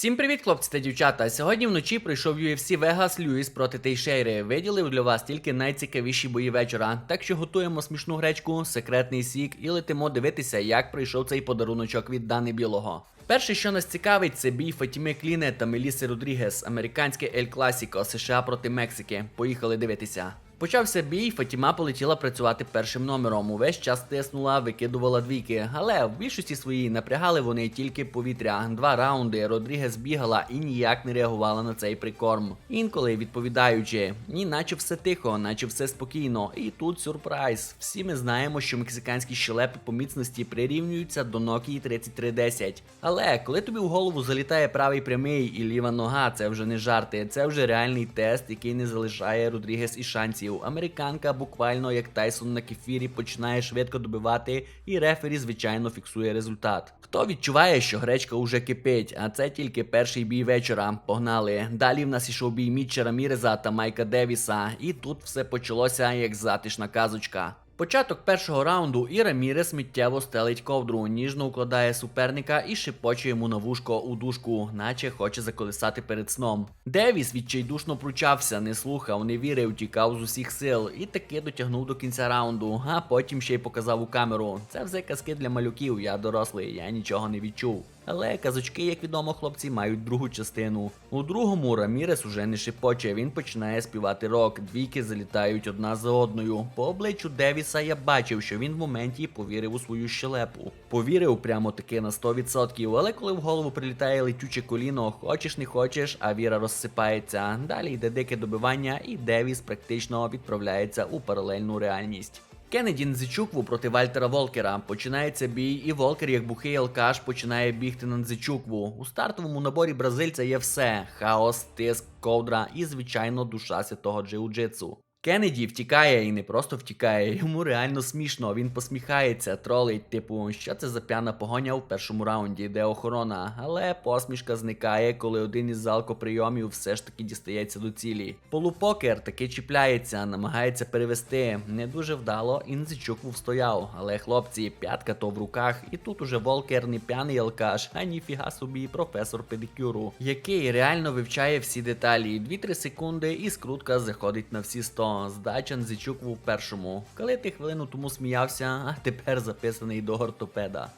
Всім привіт, хлопці та дівчата. Сьогодні вночі прийшов UFC Vegas Льюіс проти Тейшейри. Виділив для вас тільки найцікавіші бої вечора. Так що готуємо смішну гречку, секретний сік і летимо дивитися, як прийшов цей подаруночок від Дани Білого. Перше, що нас цікавить, це бій Фатіми Кліне та Меліси Родрігес, американське Ель Класіко, США проти Мексики. Поїхали дивитися. Почався бій, Фатіма полетіла працювати першим номером. Увесь час тиснула, викидувала двійки. Але в більшості своїй напрягали вони тільки повітря. Два раунди Родрігес бігала і ніяк не реагувала на цей прикорм. Інколи відповідаючи, ні, наче все тихо, наче все спокійно. І тут сюрприз. Всі ми знаємо, що мексиканські щелепи по міцності прирівнюються до Nokia 3310. Але коли тобі в голову залітає правий прямий і ліва нога, це вже не жарти, це вже реальний тест, який не залишає Родрігес і шансів. Американка буквально як Тайсон на кефірі починає швидко добивати, і рефері, звичайно, фіксує результат. Хто відчуває, що гречка уже кипить, а це тільки перший бій вечора. Погнали. Далі в нас ішов бій Мітча Раміреза та Майка Девіса, і тут все почалося як затишна казочка. Початок першого раунду і Рамірес миттєво стелить ковдру, ніжно укладає суперника і шипоче йому на вушко у дужку, наче хоче заколисати перед сном. Девіс відчайдушно пручався, не слухав, не вірив, тікав з усіх сил і таки дотягнув до кінця раунду, а потім ще й показав у камеру. Це все казки для малюків, я дорослий, я нічого не відчув. Але казочки, як відомо, хлопці мають другу частину. У другому Рамірес уже не шипоче, він починає співати рок. Двійки залітають одна за одною. По обличчю Девіса я бачив, що він в моменті повірив у свою щелепу. Повірив прямо таки на 100%, але коли в голову прилітає летюче коліно, хочеш не хочеш, а віра розсипається. Далі йде дике добивання, і Девіс практично відправляється у паралельну реальність. Кеннеді Нзичукву проти Вальтера Волкера. Починається бій, і Волкер, як бухий алкаш, починає бігти на Нзичукву. У стартовому наборі бразильця є все: хаос, тиск, ковдра і, звичайно, душа святого джиу-джитсу. Кеннеді втікає і не просто втікає, йому реально смішно. Він посміхається, тролить, типу, що це за п'яна погоня в першому раунді, де охорона. Але посмішка зникає, коли один із залкоприйомів все ж таки дістається до цілі. Полупокер таки чіпляється, намагається перевести. Не дуже вдало, і Нзичук встояв. Але хлопці, п'ятка то в руках, і тут уже Волкер не п'яний алкаш, а ніфіга собі професор педикюру, який реально вивчає всі деталі. 2-3 секунди, і скрутка заходить на всі 100. Здача Нзичук в першому. Коли ти хвилину тому сміявся, а тепер записаний до ортопеда.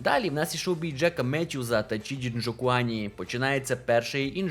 Далі в нас ішов бій Джека Меттюза та Чіджі Нджокуані. Починається перший, і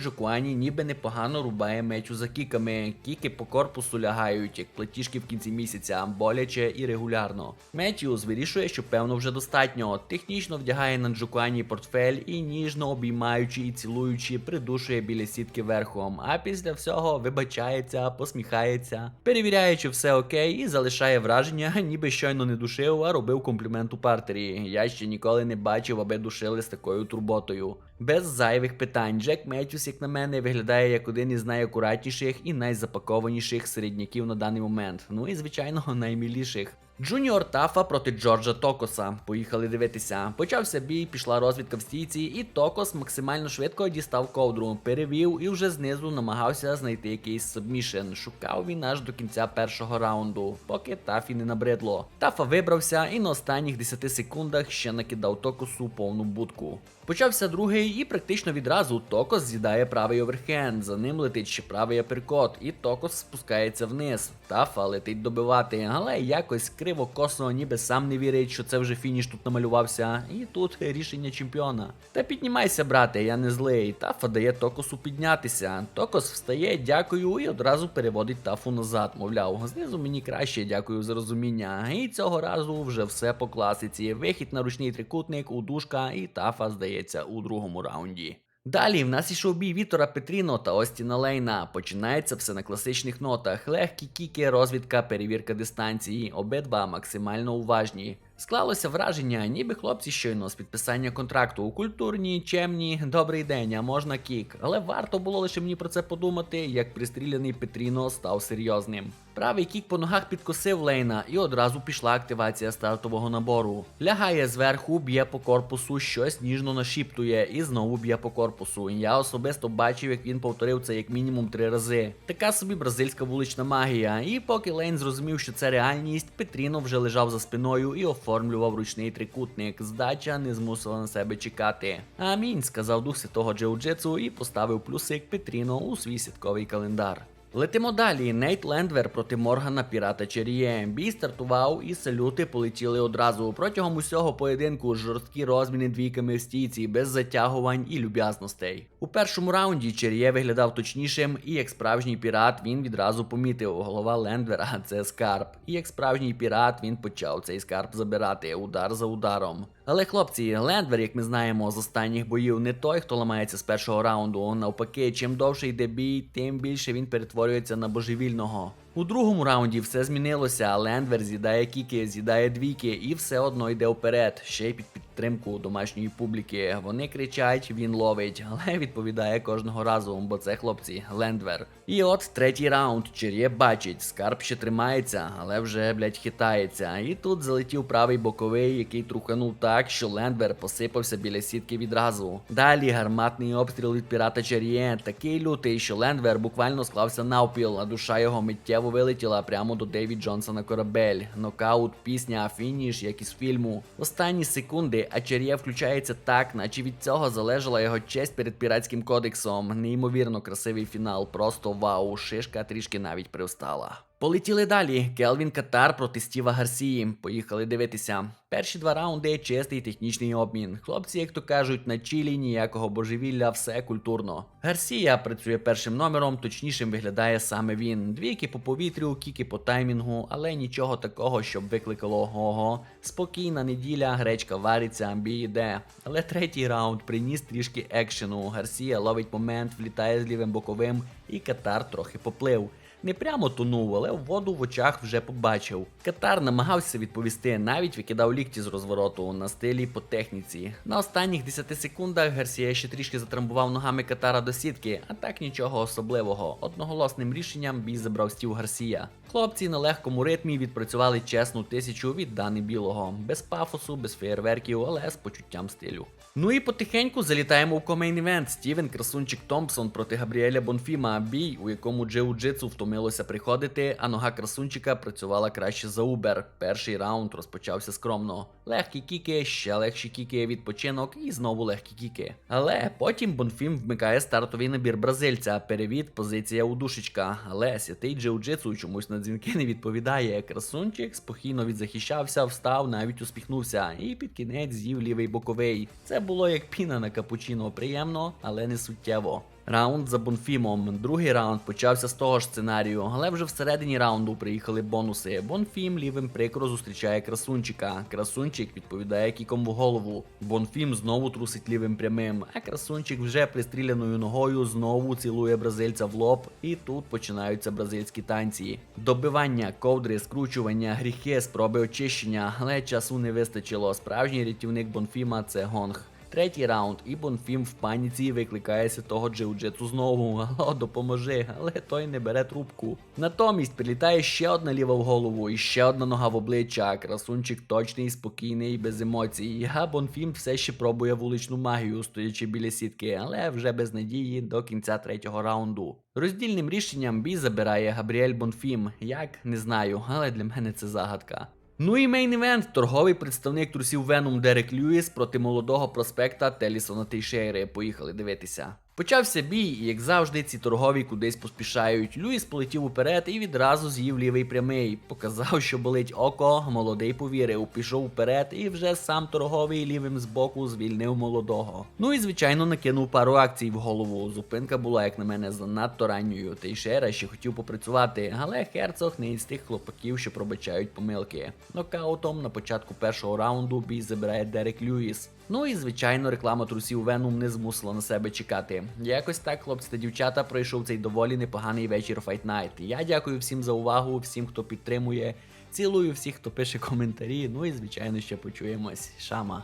ніби непогано рубає Меттюза кіками. Кіки по корпусу лягають, як платіжки в кінці місяця, боляче і регулярно. Меттюз вирішує, що певно вже достатньо. Технічно вдягає на Нджокуані портфель і ніжно обіймаючи і цілуючи, придушує біля сітки верхом. А після всього вибачається, посміхається, перевіряє, чи все окей, і залишає враження, ніби щойно не душив, а робив комплімент у партері. Я ще ніколи не бачив, аби душили з такою турботою. Без зайвих питань, Джек Меттюс, як на мене, виглядає як один із найакуратніших і найзапакованіших середняків на даний момент. Ну і звичайно найміліших. Джуніор Тафа проти Джорджа Токоса. Поїхали дивитися. Почався бій, пішла розвідка в стійці, і Токос максимально швидко дістав ковдру, перевів і вже знизу намагався знайти якийсь сабмішен. Шукав він аж до кінця першого раунду, поки Тафі не набридло. Тафа вибрався і на останніх 10 секундах ще накидав Токосу повну будку. Почався другий, і практично відразу Токос з'їдає правий оверхенд. За ним летить ще правий аперкот, і Токос спускається вниз. Тафа летить добивати, але якось криво косо, ніби сам не вірить, що це вже фініш тут намалювався. І тут рішення чемпіона. Та піднімайся, брате, я не злий. Тафа дає Токосу піднятися. Токос встає, дякую, і одразу переводить тафу назад. Мовляв, знизу мені краще, дякую за розуміння. І цього разу вже все по класиці. Вихід на ручний трикутник, удушка, і тафа здається у другому раунді. Далі в нас ішов бій Вітора Петріно та Остіна Лейна. Починається все на класичних нотах: легкі кіки, розвідка, перевірка дистанції. Обидва максимально уважні. Склалося враження, ніби хлопці щойно з підписання контракту у культурні, чемні, добрий день, а можна кік. Але варто було лише мені про це подумати, як пристріляний Петріно став серйозним. Правий кік по ногах підкосив Лейна, і одразу пішла активація стартового набору. Лягає зверху, б'є по корпусу, щось ніжно нашіптує і знову б'є по корпусу. Я особисто бачив, як він повторив це як мінімум три рази. Така собі бразильська вулична магія. І поки Лейн зрозумів, що це реальність, Петріно вже лежав за спиною і оформив оформлював ручний трикутник. Здача не змусила на себе чекати. Амінь, сказав дух святого джиу-джитсу і поставив плюсик Петріно у свій сітковий календар. Летимо далі. Нейт Лендвер проти Моргана Пірата Черіє. Бій стартував і салюти полетіли одразу. Протягом усього поєдинку жорсткі розміни двійками в стійці, без затягувань і люб'язностей. У першому раунді Черіє виглядав точнішим, і як справжній пірат він відразу помітив. Голова Лендвера це скарб. І як справжній пірат він почав цей скарб забирати удар за ударом. Але хлопці, Лендвер, як ми знаємо з останніх боїв, не той, хто ламається з першого раунду. Навпаки, чим довше йде бій, тим більше він перетворюється на божевільного. У другому раунді все змінилося. Лендвер з'їдає кіки, з'їдає двійки і все одно йде вперед, ще й під підтримку домашньої публіки. Вони кричать, він ловить, але відповідає кожного разу, бо це хлопці, Лендвер. І от третій раунд. Чер'є бачить, скарб ще тримається, але вже блять хитається. І тут залетів правий боковий, який труханув так, що Лендвер посипався біля сітки відразу. Далі гарматний обстріл від пірата Чер'є, такий лютий, що Лендвер буквально склався навпіл, а душа його миттєво вилетіла прямо до Дейві Джонсона корабель. Нокаут, пісня, фініш, як із фільму. Останні секунди, ачер'є включається так, наче від цього залежала його честь перед піратським кодексом. Неймовірно красивий фінал, просто вау, шишка трішки навіть привстала. Полетіли далі. Келвін Катар проти Стіва Гарсії. Поїхали дивитися. Перші два раунди чистий технічний обмін. Хлопці, як то кажуть, на чилі ніякого божевілля, все культурно. Гарсія працює першим номером, точнішим виглядає саме він. Двійки по повітрю, кіки по таймінгу, але нічого такого, щоб викликало ого. Спокійна неділя, гречка вариться, бій іде. Але третій раунд приніс трішки екшену. Гарсія ловить момент, влітає з лівим боковим, і Катар трохи поплив. Не прямо тонув, але воду в очах вже побачив. Катар намагався відповісти, навіть викидав лікті з розвороту на стилі по техніці. На останніх 10 секундах Гарсія ще трішки затрамбував ногами Катара до сітки, а так нічого особливого. Одноголосним рішенням бій забрав стів Гарсія. Хлопці на легкому ритмі відпрацювали чесну тисячу від Дани Білого, без пафосу, без феєрверків, але з почуттям стилю. Ну і потихеньку залітаємо в комейн івент. Стівен Красунчик Томпсон проти Габріеля Бонфіма. Бій, у якому джиу-джитсу втомилося приходити, а нога красунчика працювала краще за Убер. Перший раунд розпочався скромно. Легкі кіки, ще легші кіки, відпочинок і знову легкі кіки. Але потім Бонфім вмикає стартовий набір бразильця. Перевід, позиція удушечка. Але святий джиу-джитсу чомусь на дзвінки не відповідає. Красунчик спокійно відзахищався, встав, навіть усміхнувся, і під кінець з'їв лівий боковий. Це було як піна на капучино, приємно, але не суттєво. Раунд за Бонфімом. Другий раунд почався з того ж сценарію, але вже всередині раунду приїхали бонуси. Бонфім лівим прикро зустрічає красунчика. Красунчик відповідає кіком в голову. Бонфім знову трусить лівим прямим, а красунчик вже пристріляною ногою знову цілує бразильця в лоб, і тут починаються бразильські танці. Добивання, ковдри, скручування, гріхи, спроби очищення, але часу не вистачило. Справжній рятівник Бонфіма це гонг. Третій раунд, і Бонфім в паніці викликає того джиу-джитсу знову. Алло, допоможи, але той не бере трубку. Натомість прилітає ще одна ліва в голову і ще одна нога в обличчя. Красунчик точний, спокійний, без емоцій. А Бонфім все ще пробує вуличну магію, стоячи біля сітки, але вже без надії до кінця третього раунду. Роздільним рішенням бій забирає Габріель Бонфім. Як не знаю, але для мене це загадка. Ну і мейн івент торговий представник трусів Веном Дерек Льюіс проти молодого проспекта Телісона Тейшейри. Поїхали дивитися. Почався бій, і як завжди, ці торгові кудись поспішають. Люїс полетів уперед і відразу з'їв лівий прямий. Показав, що болить око, молодий повірив, пішов вперед і вже сам торговий лівим збоку звільнив молодого. Ну і звичайно накинув пару акцій в голову. Зупинка була, як на мене, занадто ранньою. Тейшера ще хотів попрацювати, але герцог не із тих хлопаків, що пробачають помилки. Нокаутом на початку першого раунду бій забирає Дерек Льюіс. Ну і звичайно, реклама трусів Веном не змусила на себе чекати. Якось так, хлопці та дівчата, пройшов цей доволі непоганий вечір Fight Night. Я дякую всім за увагу, всім, хто підтримує. Цілую всіх, хто пише коментарі. Ну і звичайно ще почуємось. Шама.